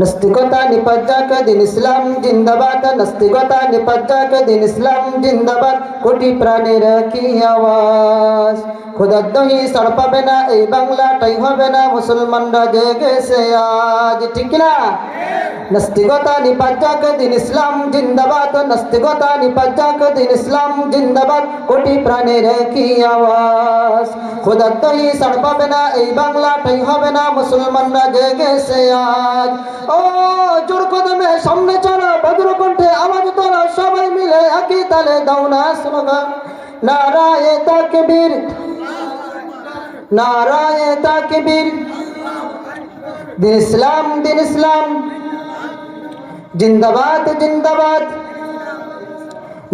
নাস্তিকতা নিপজ্জাক দিন ইসলাম, জিন্দাবাদ। নাস্তিকতা নিপজ্জাক দিন ইসলাম, জিন্দাবাদ। কোটি প্রাণের কি আওয়াজ? খোদার দহি সর পাবে না, এই বাংলাটাই হবে না। মুসলমানরা জেগেছে আজ। ঠিক না নাস্তিকতা নিপজ্জাক দিন ইসলাম জিন্দাবাদ নাস্তিকতা নিপজ্জাক দিন ইসলাম জিন্দাবাদ কোটি প্রাণের কি আওয়াজ খোদার দহি সর পাবে না এই বাংলাটাই হবে না মুসলমানরা জেগেছে আজ ও জোর কদমে সামনে চলো বজ্র কণ্ঠে আওয়াজ তোলো সবাই মিলে একই তালে দাও না স্লোগান নারায়ে তাকবীর নারায়ে তাকবীর দিন ইসলাম দিন ইসলাম জিন্দাবাদ জিন্দাবাদ।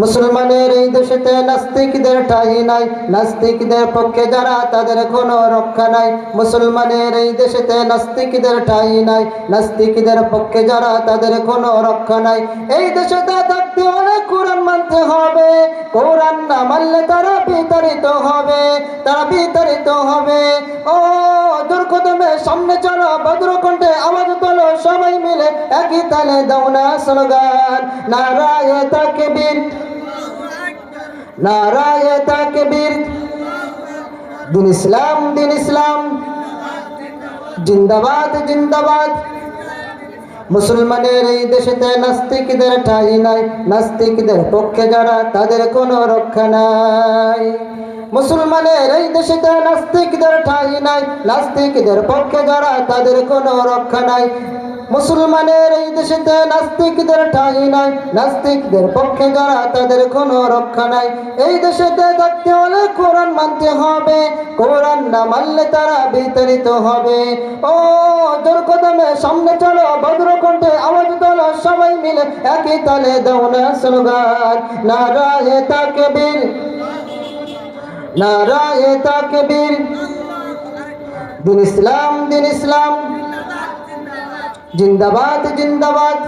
মুসলমানের এই দেশেতে নাস্তিকদের ঠাই নাই, নাস্তিকদের পক্ষে যারা তাদের কোনো রক্ষা নাই। মুসলমানের এই দেশেতে নাস্তিকদের ঠাই নাই, নাস্তিকদের পক্ষে যারা তাদের কোনো রক্ষা নাই। এই দেশেতে থাকতে হলে কোরআন মানতে হবে, কোরআন না মানলে তারা বিতাড়িত হবে, তারা বিতাড়িত হবে। ও দুর্গদমে সামনে চলো ভদ্রকণ্ঠে আওয়াজ একই তালে দাও না স্লোগান। নারায় তাকবীর। নারায় তাকবীর। দিন ইসলাম দিন ইসলাম। জিন্দাবাদ জিন্দাবাদ। মুসলমানের এই দেশেতে নাস্তিকদের ঠাই নাই। নাস্তিকদের পক্ষে যারা, তাদের কোনো রক্ষা নাই। মুসলমানের এই দেশেতে নাস্তিকদের ঠাই নাই। নাস্তিকদের পক্ষে যারা, তাদের কোনো রক্ষা নাই। মুসলমানের এই দেশেতে নাস্তিকদের ঠাই নাই, নাস্তিকদের পক্ষে যারা তাদের কোনো রক্ষা নাই। এই দেশেতে থাকতে হলে কোরআন মানতে হবে, কোরআন না মানলে তারা বিতাড়িত হবে। ও, জোর কদমে সামনে চলো, ভদ্রকণ্ঠে আওয়াজ তোলো, সবাই মিলে একই তালে দাও না স্লোগান। নারায়ে তাকবীর নারায়ে তাকবীর। দিন ইসলাম দিন ইসলাম। জিন্দাবাদ জিন্দাবাদ।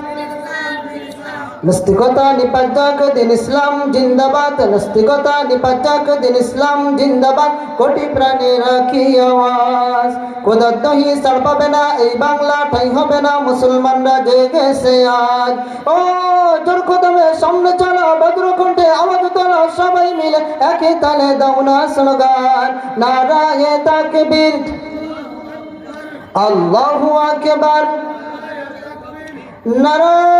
নাস্তিকতা নিপাজ্জাক দিন ইসলাম, জিন্দাবাদ। নাস্তিকতা নিপাজ্জাক দিন ইসলাম, জিন্দাবাদ। কোটি প্রাণের কি আওয়াজ। কোদার দহি পাবে না, এই বাংলা ঠাই হবে না, মুসলমানরা জেগেছে আজ। ও জোর কদমে সামনে চলো ভদ্রকণ্ঠে আওয়াজ তোলো, সবাই মিলে একই তালে দাও না স্লোগান। নারায়ে তাকবীর। আল্লাহু আকবার। নারায় তাকবীর